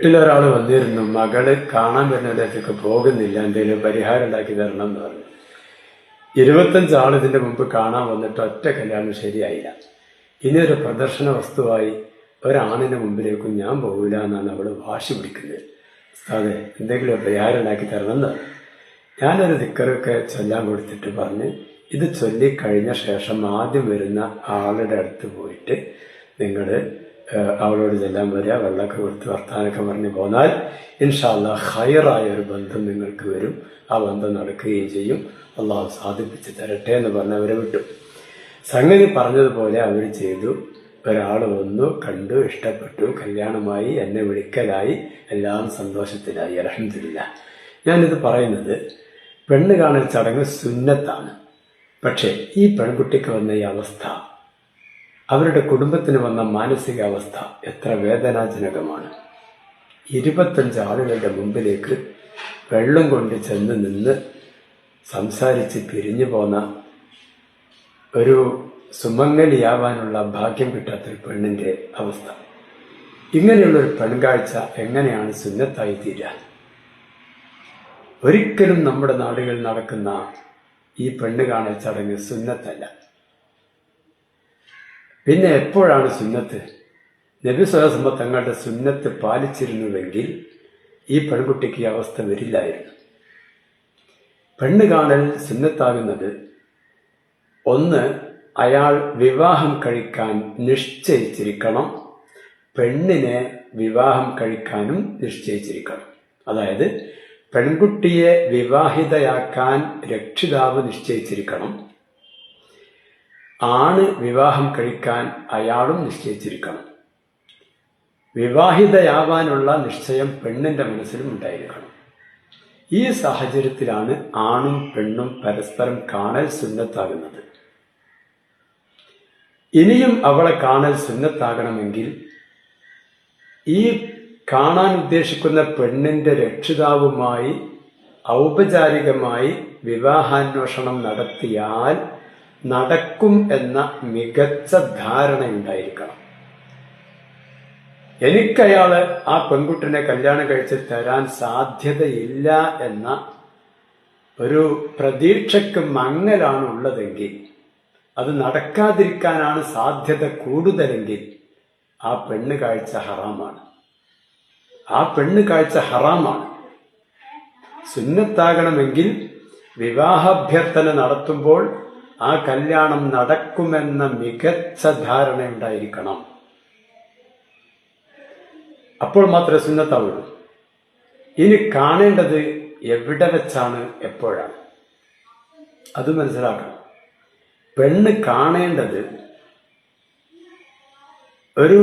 വീട്ടിലൊരാൾ വന്നിരുന്നു. മകൾ കാണാൻ വരുന്നിടത്തേക്ക് പോകുന്നില്ല. എന്തെങ്കിലും പരിഹാരം ഉണ്ടാക്കി തരണം എന്ന് പറഞ്ഞു. ഇരുപത്തഞ്ച് ആൾ ഇതിന്റെ മുമ്പ് കാണാൻ വന്നിട്ട് ഒറ്റ കല്യാണം ശരിയായില്ല. ഇനി ഒരു പ്രദർശന വസ്തുവായി ഒരാണിന്റെ മുമ്പിലേക്കും ഞാൻ പോകില്ല എന്നാണ് അവൾ വാശി പിടിക്കുന്നത്. അതെ എന്തെങ്കിലും പരിഹാരം ഉണ്ടാക്കി തരണം എന്ന് പറഞ്ഞു. ഞാനൊരു ദിക്കറൊക്കെ ചൊല്ലാൻ കൊടുത്തിട്ട് പറഞ്ഞ് ഇത് ചൊല്ലി കഴിഞ്ഞ ശേഷം ആദ്യം വരുന്ന ആളുടെ അടുത്ത് പോയിട്ട് നിങ്ങൾ അവളോട് ചെല്ലാൻ വരിക വെള്ളമൊക്കെ കൊടുത്ത് വർത്താനൊക്കെ പറഞ്ഞ് പോന്നാൽ ഇൻഷാല്ല ഹയറായ ഒരു ബന്ധം നിങ്ങൾക്ക് വരും. ആ ബന്ധം നടക്കുകയും ചെയ്യും. അള്ളാഹു സാധിപ്പിച്ച് തരട്ടെ എന്ന് പറഞ്ഞ് അവരെ വിട്ടു. സംഗതി പറഞ്ഞതുപോലെ അവർ ചെയ്തു. ഒരാൾ വന്നു കണ്ടു ഇഷ്ടപ്പെട്ടു കല്യാണമായി എന്നെ വിളിക്കലായി എല്ലാം സന്തോഷത്തിലായി. അലഹമില്ല ഞാനിത് പറയുന്നത് പെണ്ണ് കാണൽ ചടങ്ങ് സുന്നത്താണ്. പക്ഷേ ഈ പെൺകുട്ടിക്ക് വന്ന ഈ അവസ്ഥ അവരുടെ കുടുംബത്തിന് വന്ന മാനസികാവസ്ഥ എത്ര വേദനാജനകമാണ്. ഇരുപത്തഞ്ച് ആളുകളുടെ മുമ്പിലേക്ക് വെള്ളം കൊണ്ട് ചെന്ന് നിന്ന് സംസാരിച്ച് പിരിഞ്ഞു പോന്ന ഒരു സുമംഗലിയാവാനുള്ള ഭാഗ്യം കിട്ടാത്തൊരു പെണ്ണിന്റെ അവസ്ഥ. ഇങ്ങനെയുള്ളൊരു പെൺകാഴ്ച എങ്ങനെയാണ് സുന്നത്തായി തീരുക? ഒരിക്കലും നമ്മുടെ നാടുകളിൽ നടക്കുന്ന ഈ പെണ്ണ് കാണൽ ചടങ്ങ് സുന്നത്തല്ല. പിന്നെ എപ്പോഴാണ് സുന്നത്ത്? നബി സ്വലസമ്പ തങ്ങളുടെ സുന്നത്ത് പാലിച്ചിരുന്നുവെങ്കിൽ ഈ പെൺകുട്ടിക്ക് അവസ്ഥ വരില്ലായിരുന്നു. പെണ്ണ് കാണൽ സുന്നത്താകുന്നത് ഒന്ന് അയാൾ വിവാഹം കഴിക്കാൻ നിശ്ചയിച്ചിരിക്കണം. പെണ്ണിനെ വിവാഹം കഴിക്കാനും നിശ്ചയിച്ചിരിക്കണം. അതായത് പെൺകുട്ടിയെ വിവാഹിതയാക്കാൻ രക്ഷിതാവ് നിശ്ചയിച്ചിരിക്കണം. ആണ് വിവാഹം കഴിക്കാൻ അയാളും നിശ്ചയിച്ചിരിക്കണം. വിവാഹിതയാവാനുള്ള നിശ്ചയം പെണ്ണിന്റെ മനസ്സിലും ഉണ്ടായിരിക്കണം. ഈ സാഹചര്യത്തിലാണ് ആണും പെണ്ണും പരസ്പരം കാണൽ സുന്നത്താകുന്നത്. ഇനിയും അവളെ കാണൽ സുന്നത്താകണമെങ്കിൽ ഈ കാണാൻ ഉദ്ദേശിക്കുന്ന പെണ്ണിന്റെ രക്ഷിതാവുമായി ഔപചാരികമായി വിവാഹാന്വേഷണം നടത്തിയാൽ നടക്കും എന്ന മികച്ച ധാരണ ഉണ്ടായിരിക്കണം എനിക്കയാൾ ആ പെൺകുട്ടിനെ കല്യാണം കഴിച്ച് തരാൻ സാധ്യതയില്ല എന്ന ഒരു പ്രതീക്ഷയ്ക്ക് മങ്ങലാണ് ഉള്ളതെങ്കിൽ അത് നടക്കാതിരിക്കാനാണ് സാധ്യത കൂടുതലെങ്കിൽ ആ പെണ്ണ് കാഴ്ച ഹറാമാണ്. ആ പെണ്ണ് കാഴ്ച ഹറാമാണ്. സുന്നത്താകണമെങ്കിൽ വിവാഹാഭ്യർത്ഥന നടത്തുമ്പോൾ ആ കല്യാണം നടക്കുമെന്ന മികച്ച ധാരണയുണ്ടായിരിക്കണം അപ്പോൾ മാത്രമേ സുന്നത്താവുള്ളൂ. ഇനി കാണേണ്ടത് എവിടെ വെച്ചാണ് എപ്പോഴാണ്? അത് മനസ്സിലാക്കണം. പെണ്ണ് കാണേണ്ടത് ഒരു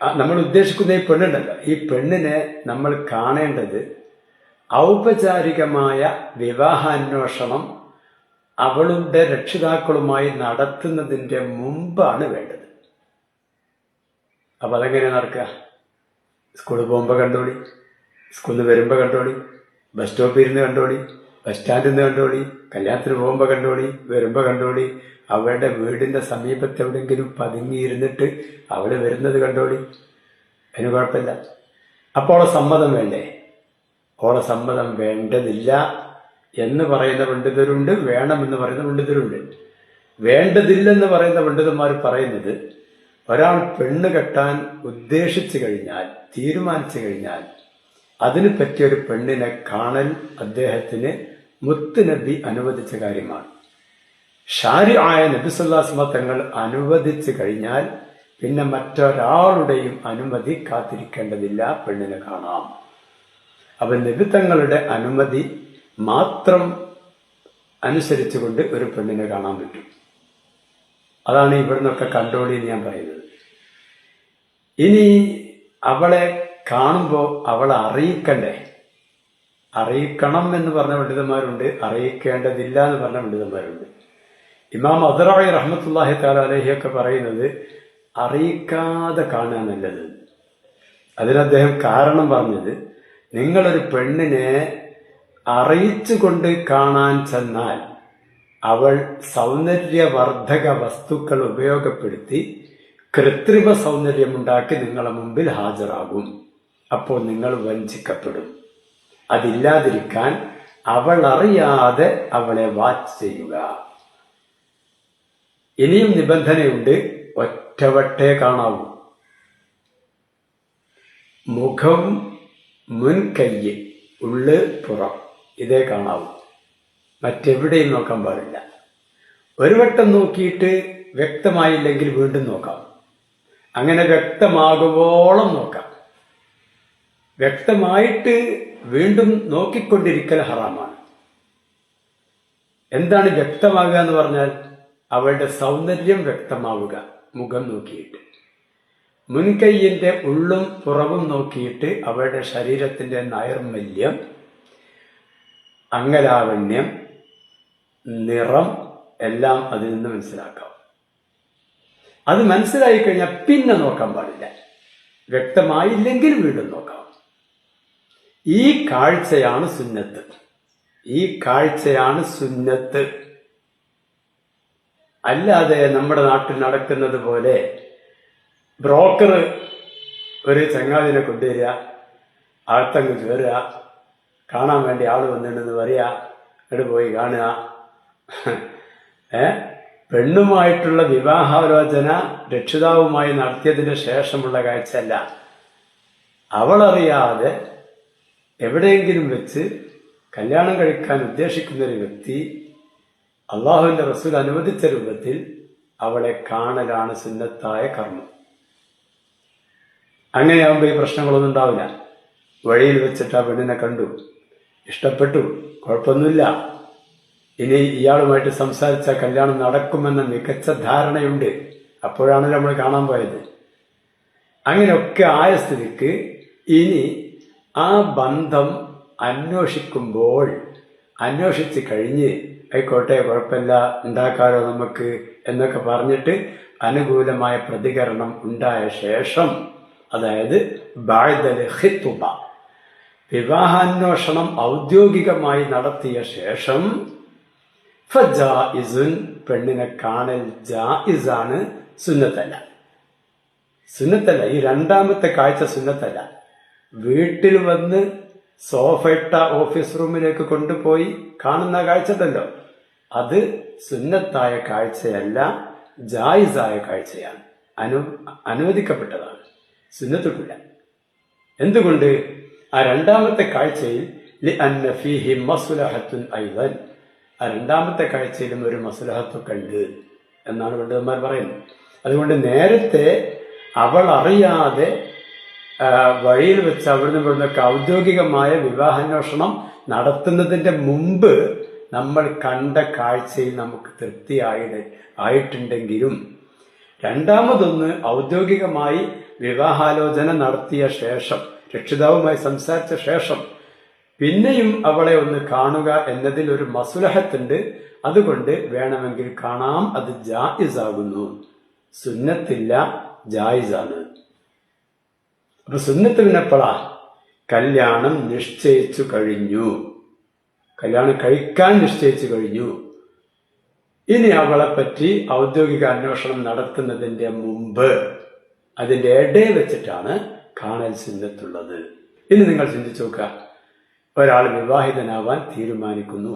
നമ്മൾ ഉദ്ദേശിക്കുന്ന ഈ പെണ്ണുണ്ടല്ലോ. ഈ പെണ്ണിനെ നമ്മൾ കാണേണ്ടത് ഔപചാരികമായ വിവാഹാന്വേഷണം അവളുടെ രക്ഷിതാക്കളുമായി നടത്തുന്നതിന്റെ മുമ്പാണ് വേണ്ടത്. അപ്പം അതെങ്ങനെ നടക്കുക? സ്കൂളിൽ പോകുമ്പോൾ കണ്ടോളി സ്കൂളിൽ നിന്ന് വരുമ്പോൾ കണ്ടോളി ബസ് സ്റ്റോപ്പിൽ ഇരുന്ന് കണ്ടോളി ബസ് സ്റ്റാൻഡിൽ നിന്ന് കണ്ടോളി കല്യാണത്തിന് പോകുമ്പോൾ കണ്ടോളി വരുമ്പോൾ കണ്ടോളി അവളുടെ വീടിന്റെ സമീപത്ത് എവിടെയെങ്കിലും പതുങ്ങിയിരുന്നിട്ട് അവൾ വരുന്നത് കണ്ടോളി. അതിന് കുഴപ്പമില്ല. അപ്പോൾ അവളെ സമ്മതം വേണ്ടേ? ഓളെ സമ്മതം വേണ്ടതില്ല. എന്ന് പറയുന്ന പണ്ഡിതരുണ്ട് വേണമെന്ന് പറയുന്ന പണ്ഡിതരുണ്ട്. വേണ്ടതില്ലെന്ന് പറയുന്ന പണ്ഡിതന്മാർ പറയുന്നത് ഒരാൾ പെണ്ണ് കെട്ടാൻ ഉദ്ദേശിച്ചു കഴിഞ്ഞാൽ തീരുമാനിച്ചു കഴിഞ്ഞാൽ അതിന് പറ്റിയ ഒരു പെണ്ണിനെ കാണൽ അദ്ദേഹത്തിന് മുത്ത് നബി അനുവദിച്ച കാര്യമാണ്. ഷാരി ആയ നബിസുല്ലാസ്മ തങ്ങൾ അനുവദിച്ചു കഴിഞ്ഞാൽ പിന്നെ മറ്റൊരാളുടെയും അനുമതി കാത്തിരിക്കേണ്ടതില്ല പെണ്ണിനെ കാണാം. അപ്പൊ നബിത്തങ്ങളുടെ അനുമതി മാത്രം അനുസരിച്ചുകൊണ്ട് ഒരു പെണ്ണിനെ കാണാൻ പറ്റും. അതാണ് ഇവിടുന്നൊക്കെ കണ്ടോളി ഞാൻ പറയുന്നത്. ഇനി അവളെ കാണുമ്പോൾ അവളെ അറിയിക്കണ്ടേ? അറിയിക്കണം എന്ന് പറഞ്ഞ പണ്ഡിതന്മാരുണ്ട്. അറിയിക്കേണ്ടതില്ല എന്ന് പറഞ്ഞ പണ്ഡിതന്മാരുണ്ട്. ഇമാം അദറായി റഹ്മത്തുല്ലാഹി താല അലഹിയൊക്കെ പറയുന്നത് അറിയിക്കാതെ കാണുക നല്ലത്. അതിനദ്ദേഹം കാരണം പറഞ്ഞത് നിങ്ങളൊരു പെണ്ണിനെ അറിയിച്ചുകൊണ്ട് കാണാൻ ചെന്നാൽ അവൾ സൗന്ദര്യവർദ്ധക വസ്തുക്കൾ ഉപയോഗപ്പെടുത്തി കൃത്രിമ സൗന്ദര്യമുണ്ടാക്കി നിങ്ങളെ മുമ്പിൽ ഹാജരാകും. അപ്പോൾ നിങ്ങൾ വഞ്ചിക്കപ്പെടും. അതില്ലാതിരിക്കാൻ അവൾ അറിയാതെ അവളെ വാച്ച് ചെയ്യുക. ഇനിയും നിബന്ധനയുണ്ട് ഒറ്റവട്ടേ കാണാവൂ. മുഖം മുൻകൈ ഉള്ള് പുറം. ഇതേ കാണാവൂ. മറ്റെവിടെയും നോക്കാൻ പാടില്ല. ഒരു വട്ടം നോക്കിയിട്ട് വ്യക്തമായില്ലെങ്കിൽ വീണ്ടും നോക്കാം. അങ്ങനെ വ്യക്തമാകുവോളം നോക്കാം. വ്യക്തമായിട്ട് വീണ്ടും നോക്കിക്കൊണ്ടിരിക്കൽ ഹറാമാണ്. എന്താണ് വ്യക്തമാകുക എന്ന് പറഞ്ഞാൽ അവളുടെ സൗന്ദര്യം വ്യക്തമാവുക മുഖം നോക്കിയിട്ട്. മുൻകൈയിന്റെ ഉള്ളും പുറവും നോക്കിയിട്ട് അവളുടെ ശരീരത്തിന്റെ നൈർമല്യം അംഗലാവണ്യം നിറം എല്ലാം അതിൽ നിന്ന് മനസ്സിലാക്കാം. അത് മനസ്സിലായി കഴിഞ്ഞാൽ പിന്നെ നോക്കാൻ പാടില്ല. വ്യക്തമായില്ലെങ്കിൽ വീണ്ടും നോക്കാം. ഈ കാഴ്ചയാണ് സുന്നത്ത്. ഈ കാഴ്ചയാണ് സുന്നത്ത്. അല്ലാതെ നമ്മുടെ നാട്ടിൽ നടക്കുന്നത് പോലെ ബ്രോക്കർ ഒരു ചങ്ങാതിനെ കൊണ്ടുവരിക അകത്തങ്ങ് കയറുക കാണാൻ വേണ്ടി ആൾ വന്നിട്ടുണ്ടെന്ന് പറയുക എടു പോയി കാണുക. ഏ? പെണ്ണുമായിട്ടുള്ള വിവാഹാലോചന രക്ഷിതാവുമായി നടത്തിയതിന് ശേഷമുള്ള കാഴ്ചയല്ല. അവളറിയാതെ എവിടെയെങ്കിലും വെച്ച് കല്യാണം കഴിക്കാൻ ഉദ്ദേശിക്കുന്ന ഒരു വ്യക്തി അള്ളാഹുവിന്റെ റസൂൽ അനുവദിച്ച രൂപത്തിൽ അവളെ കാണലാണ് സുന്നത്തായ കർമ്മം. അങ്ങനെയാകുമ്പോൾ ഈ പ്രശ്നങ്ങളൊന്നും ഉണ്ടാവില്ല. വഴിയിൽ വെച്ചിട്ട് ആ പെണ്ണിനെ കണ്ടു. ഇഷ്ടപ്പെട്ടു. കുഴപ്പമൊന്നുമില്ല. ഇനി ഇയാളുമായിട്ട് സംസാരിച്ച കല്യാണം നടക്കുമെന്ന മികച്ച ധാരണയുണ്ട്. അപ്പോഴാണ് നമ്മൾ കാണാൻ പോയത്. അങ്ങനെയൊക്കെ ആയ സ്ഥിതിക്ക് ഇനി ആ ബന്ധം അന്വേഷിക്കുമ്പോൾ അന്വേഷിച്ച് കഴിഞ്ഞ് ആയിക്കോട്ടെ കുഴപ്പമില്ല ഉണ്ടാക്കാലോ നമുക്ക് എന്നൊക്കെ പറഞ്ഞിട്ട് അനുകൂലമായ പ്രതികരണം ഉണ്ടായ ശേഷം അതായത് ബാഴ്ദൽ ഹിത്തുബ വിവാഹാന്വേഷണം ഔദ്യോഗികമായി നടത്തിയ ശേഷം ഫജായിസുൻ പെണ്ണിനെ കാണൽ ജായിസാണ് സുന്നത്തല്ല സുന്നത്തല്ല ഈ രണ്ടാമത്തെ കാഴ്ച സുന്നത്തല്ല വീട്ടിൽ വന്ന് സോഫയിട്ട ഓഫീസ് റൂമിലേക്ക് കൊണ്ടുപോയി കാണുന്ന കാഴ്ചതല്ലോ അത് സുന്നത്തായ കാഴ്ചയല്ല ജായിസായ കാഴ്ചയാണ്. അനു അനുവദിക്കപ്പെട്ടതാണ്. സുന്നത്തിട്ടില്ല എന്തുകൊണ്ട്? ആ രണ്ടാമത്തെ കാഴ്ചയിൽ ഫീഹി ആ രണ്ടാമത്തെ കാഴ്ചയിലും ഒരു മസുലഹത്വ കണ്ട് എന്നാണ് പണ്ഡിതന്മാർ പറയുന്നത്. അതുകൊണ്ട് നേരത്തെ അവൾ അറിയാതെ വഴിയിൽ വെച്ച് അവിടുന്ന് ഇവിടുന്നൊക്കെ ഔദ്യോഗികമായ വിവാഹാന്വേഷണം നടത്തുന്നതിന്റെ മുമ്പ് നമ്മൾ കണ്ട കാഴ്ചയിൽ നമുക്ക് തൃപ്തിയായി ആയിട്ടുണ്ടെങ്കിലും രണ്ടാമതൊന്ന് ഔദ്യോഗികമായി വിവാഹാലോചന നടത്തിയ ശേഷം രക്ഷിതാവുമായി സംസാരിച്ച ശേഷം പിന്നെയും അവളെ ഒന്ന് കാണുക എന്നതിൽ ഒരു മസുലഹത്തുണ്ട്. അതുകൊണ്ട് വേണമെങ്കിൽ കാണാം അത് ജായിസാകുന്നു. സുന്നത്തില്ല ജായിസാണ്. അപ്പൊ സുന്നത്ത് പിന്നെപ്പോഴാ കല്യാണം നിശ്ചയിച്ചു കഴിഞ്ഞു. കല്യാണം കഴിക്കാൻ നിശ്ചയിച്ചു കഴിഞ്ഞു. ഇനി അവളെ പറ്റി ഔദ്യോഗിക അന്വേഷണം നടത്തുന്നതിന്റെ മുമ്പ് അതിന്റെ ഇടയിൽ വെച്ചിട്ടാണ് കാണൽ സുന്നത്തുള്ളത്. ഇനി നിങ്ങൾ ചിന്തിച്ചു നോക്കുക. ഒരാൾ വിവാഹിതനാവാൻ തീരുമാനിക്കുന്നു.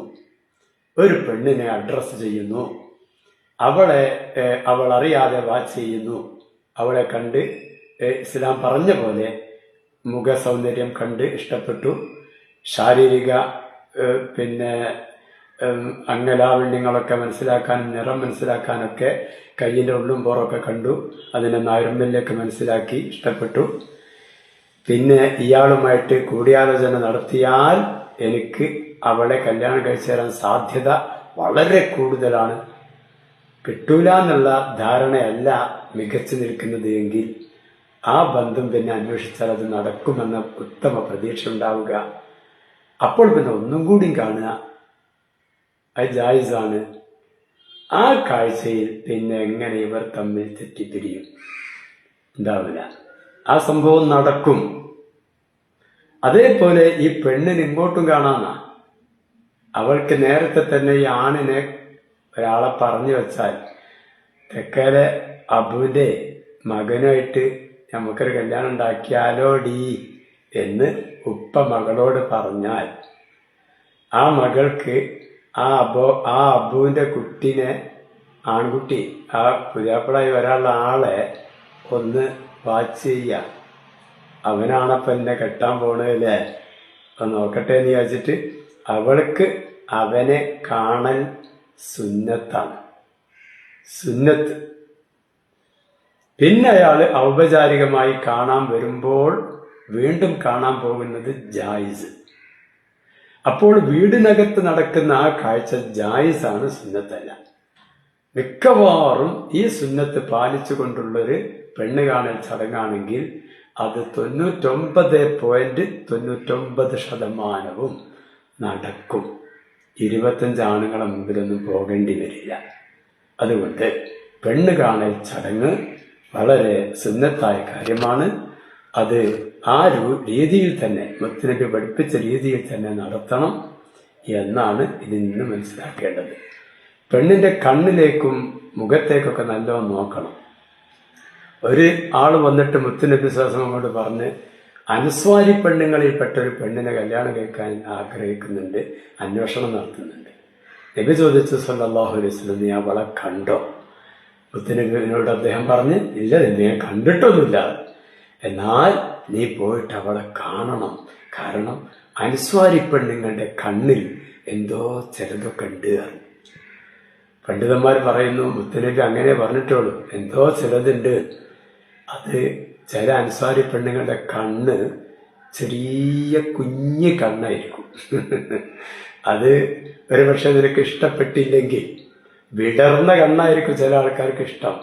ഒരു പെണ്ണിനെ അഡ്രസ്സ് ചെയ്യുന്നു. അവളെ അവൾ അറിയാതെ വാച്ച് ചെയ്യുന്നു. അവളെ കണ്ട് ഇസ്ലാം പറഞ്ഞ പോലെ മുഖ സൗന്ദര്യം കണ്ട് ഇഷ്ടപ്പെട്ടു. ശാരീരിക പിന്നെ അംഗലാവണ്യങ്ങളൊക്കെ മനസ്സിലാക്കാനും നിറം മനസ്സിലാക്കാനൊക്കെ കയ്യിന്റെ ഉള്ളും പോറൊക്കെ കണ്ടു. അതിനെ നാരുമ്പിലേക്ക് മനസ്സിലാക്കി ഇഷ്ടപ്പെട്ടു. പിന്നെ ഇയാളുമായിട്ട് കൂടിയാലോചന നടത്തിയാൽ എനിക്ക് അവളെ കല്യാണം കഴിച്ചു തരാൻ സാധ്യത വളരെ കൂടുതലാണ്. കിട്ടൂല എന്നുള്ള ധാരണയല്ല മികച്ചു നിൽക്കുന്നത് എങ്കിൽ ആ ബന്ധം പിന്നെ അന്വേഷിച്ചാൽ അത് നടക്കുമെന്ന ഉത്തമ പ്രതീക്ഷ ഉണ്ടാവുക. അപ്പോൾ പിന്നെ ഒന്നും കൂടി കാണുക. അത് ജായിസാണ്. ആ കാഴ്ചയിൽ പിന്നെ എങ്ങനെ ഇവർ തമ്മിൽ തെറ്റിപ്പിരിയും? ഉണ്ടാവില്ല ആ സംഭവം നടക്കും. അതേപോലെ ഈ പെണ്ണിന് ഇങ്ങോട്ടും കാണാന്നാ അവൾക്ക് നേരത്തെ തന്നെ ഈ ആണിനെ ഒരാളെ പറഞ്ഞു വെച്ചാൽ തെക്കേലെ അബുവിന്റെ മകനുമായിട്ട് നമുക്കൊരു കല്യാണം ഉണ്ടാക്കിയാലോ ഡീ? എന്ന് ഉപ്പ മകളോട് പറഞ്ഞാൽ ആ മകൾക്ക് ആ അബോ ആ അബുവിന്റെ കുട്ടിനെ ആൺകുട്ടി ആ പുതിയാപ്പിളായി ഒരാളുടെ ആളെ ഒന്ന് വാച്ച് ചെയ്യാം. അവനാണപ്പം എന്നെ കെട്ടാൻ പോണതല്ലേ അപ്പം നോക്കട്ടെ എന്ന് വിചാരിച്ചിട്ട് അവൾക്ക് അവനെ കാണൽ സുന്നത്താണ്. സുന്നത്ത്. പിന്നെ അയാൾ ഔപചാരികമായി കാണാൻ വരുമ്പോൾ വീണ്ടും കാണാൻ പോകുന്നത് ജായിസ്. അപ്പോൾ വീടിനകത്ത് നടക്കുന്ന ആ കാഴ്ച ജായിസാണ് സുന്നത്തല്ല. മിക്കവാറും ഈ സുന്നത്ത് പാലിച്ചുകൊണ്ടുള്ളൊരു പെണ്ണ് കാണൽ ചടങ്ങാണെങ്കിൽ അത് തൊണ്ണൂറ്റൊമ്പത് പോയിന്റ് തൊണ്ണൂറ്റൊമ്പത് ശതമാനവും നടക്കും. ഇരുപത്തഞ്ച് ആണുങ്ങളെ മുമ്പിലൊന്നും പോകേണ്ടി വരില്ല. അതുകൊണ്ട് പെണ്ണ് കാണൽ ചടങ്ങ് വളരെ സുന്നത്തായ കാര്യമാണ്. അത് ആ രീതിയിൽ തന്നെ മുത്തനബി പഠിപ്പിച്ച രീതിയിൽ തന്നെ നടത്തണം എന്നാണ് ഇതിൽ നിന്ന് മനസ്സിലാക്കേണ്ടത്. പെണ്ണിന്റെ കണ്ണിലേക്കും മുഖത്തേക്കൊക്കെ നല്ലോണം നോക്കണം. ഒരു ആൾ വന്നിട്ട് മുത്തുനബി കൊണ്ട് പറഞ്ഞ് അൻസ്വാരി പെണ്ണുങ്ങളിൽപ്പെട്ട ഒരു പെണ്ണിനെ കല്യാണം കേൾക്കാൻ ആഗ്രഹിക്കുന്നുണ്ട് അന്വേഷണം നടത്തുന്നുണ്ട്. നബി ചോദിച്ചു സല്ലല്ലാഹു അലൈഹി വസല്ലം നീ അവളെ കണ്ടോ? മുത്തുനബിനോട് അദ്ദേഹം പറഞ്ഞ് ഇല്ല ഞാൻ കണ്ടിട്ടൊന്നുമില്ല. എന്നാൽ നീ പോയിട്ട് അവളെ കാണണം. കാരണം അനുസ്വാരി പെണ്ണുങ്ങളുടെ കണ്ണിൽ എന്തോ ചിലതൊക്കെ ഉണ്ട്. പണ്ഡിതന്മാർ പറയുന്നു മുത്തനബി അങ്ങനെ പറഞ്ഞിട്ടുള്ളൂ എന്തോ ചിലതുണ്ട്. അത് ചില അൻസാരി പെണ്ണുങ്ങളുടെ കണ്ണ് ചെറിയ കുഞ്ഞ് കണ്ണായിരിക്കും. അത് ഒരു പക്ഷെ നിനക്ക് ഇഷ്ടപ്പെട്ടില്ലെങ്കിൽ വിടർന്ന കണ്ണായിരിക്കും ചില ആൾക്കാർക്ക് ഇഷ്ടം.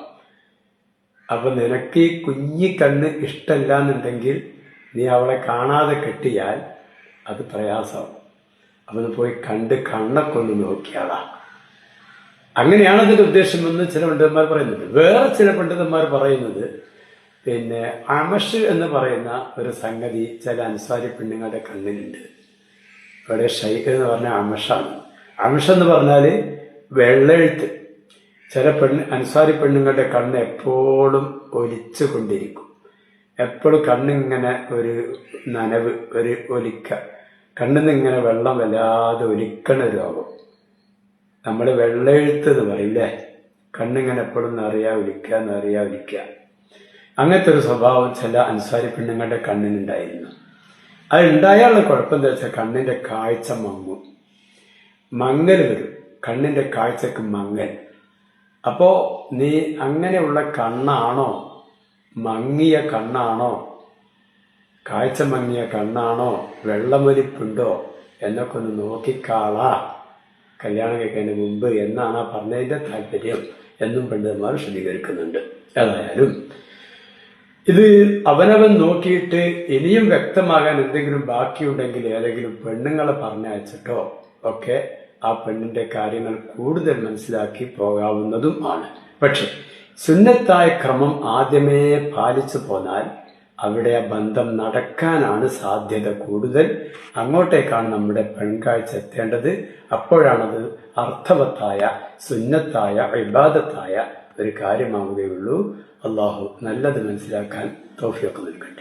അപ്പം നിനക്ക് ഈ കുഞ്ഞി കണ്ണ് ഇഷ്ടമല്ല എന്നുണ്ടെങ്കിൽ നീ അവളെ കാണാതെ കെട്ടിയാൽ അത് പ്രയാസമാവും. അപ്പം പോയി കണ്ട് കണ്ണൊക്കെ ഒന്ന് നോക്കിയാളാ അങ്ങനെയാണ് അതിന്റെ ഉദ്ദേശമെന്ന് ചില പണ്ഡിതന്മാർ പറയുന്നുണ്ട്. വേറെ ചില പണ്ഡിതന്മാർ പറയുന്നത് പിന്നെ അമഷ് എന്ന് പറയുന്ന ഒരു സംഗതി ചില അൻസാരി പെണ്ണുങ്ങളുടെ കണ്ണിലുണ്ട്. ഇവിടെ ഷൈഖ് എന്ന് പറഞ്ഞ അമഷാണ്. അമഷ് എന്ന് പറഞ്ഞാൽ വെള്ളെഴുത്ത്. ചില പെണ്ണ് അൻസാരി പെണ്ണുങ്ങളുടെ കണ്ണ് എപ്പോഴും ഒലിച്ചു കൊണ്ടിരിക്കും. എപ്പോഴും കണ്ണിങ്ങനെ ഒരു നനവ് ഒരു ഒലിക്ക. കണ്ണിന്ന് ഇങ്ങനെ വെള്ളം വല്ലാതെ ഒലിക്കണ രോഗം. നമ്മൾ വെള്ളെഴുത്ത് എന്ന് പറയില്ലേ? കണ്ണിങ്ങനെ എപ്പോഴും നിറയാ ഒലിക്കുക നിറയാ ഒലിക്കുക അങ്ങനത്തെ ഒരു സ്വഭാവം ചില അൻസാരി പെണ്ണുങ്ങളുടെ കണ്ണിനുണ്ടായിരുന്നു. അത് ഉണ്ടായാലുള്ള കുഴപ്പം എന്താ വെച്ചാൽ കണ്ണിന്റെ കാഴ്ച മങ്ങും. മങ്ങൽ വരും. കണ്ണിന്റെ കാഴ്ചക്ക് മങ്ങൽ. അപ്പോ നീ അങ്ങനെയുള്ള കണ്ണാണോ? മങ്ങിയ കണ്ണാണോ? കാഴ്ച മങ്ങിയ കണ്ണാണോ? വെള്ളമൊലിപ്പുണ്ടോ? എന്നൊക്കെ ഒന്ന് നോക്കിക്കാളാ. കല്യാണം കഴിക്കുന്നതിന് മുമ്പ് എന്നാണ് ആ പറഞ്ഞതിന്റെ താല്പര്യം എന്നും പണ്ഡിതന്മാർ വിശദീകരിക്കുന്നുണ്ട് ഏതായാലും ഇത് അവനവൻ നോക്കിയിട്ട് ഇനിയും വ്യക്തമാകാൻ എന്തെങ്കിലും ബാക്കിയുണ്ടെങ്കിൽ ഏതെങ്കിലും പെണ്ണുങ്ങളെ പറഞ്ഞയച്ചിട്ടോ ഒക്കെ ആ പെണ്ണിന്റെ കാര്യങ്ങൾ കൂടുതൽ മനസ്സിലാക്കി പോകാവുന്നതും ആണ്. പക്ഷെ സുന്നത്തായ ക്രമം ആദ്യമേ പാലിച്ചു പോന്നാൽ അവിടെ ആ ബന്ധം നടക്കാനാണ് സാധ്യത കൂടുതൽ. അങ്ങോട്ടേക്കാണ് നമ്മുടെ പെൺകാഴ്ച എത്തേണ്ടത്. അപ്പോഴാണത് അർത്ഥവത്തായ സുന്നത്തായ ഇബാദത്തായ ഒരു കാര്യമാവുകയുള്ളൂ. അള്ളാഹു നല്ലത് മനസ്സിലാക്കാൻ തോഫിയൊക്കെ നൽകട്ടെ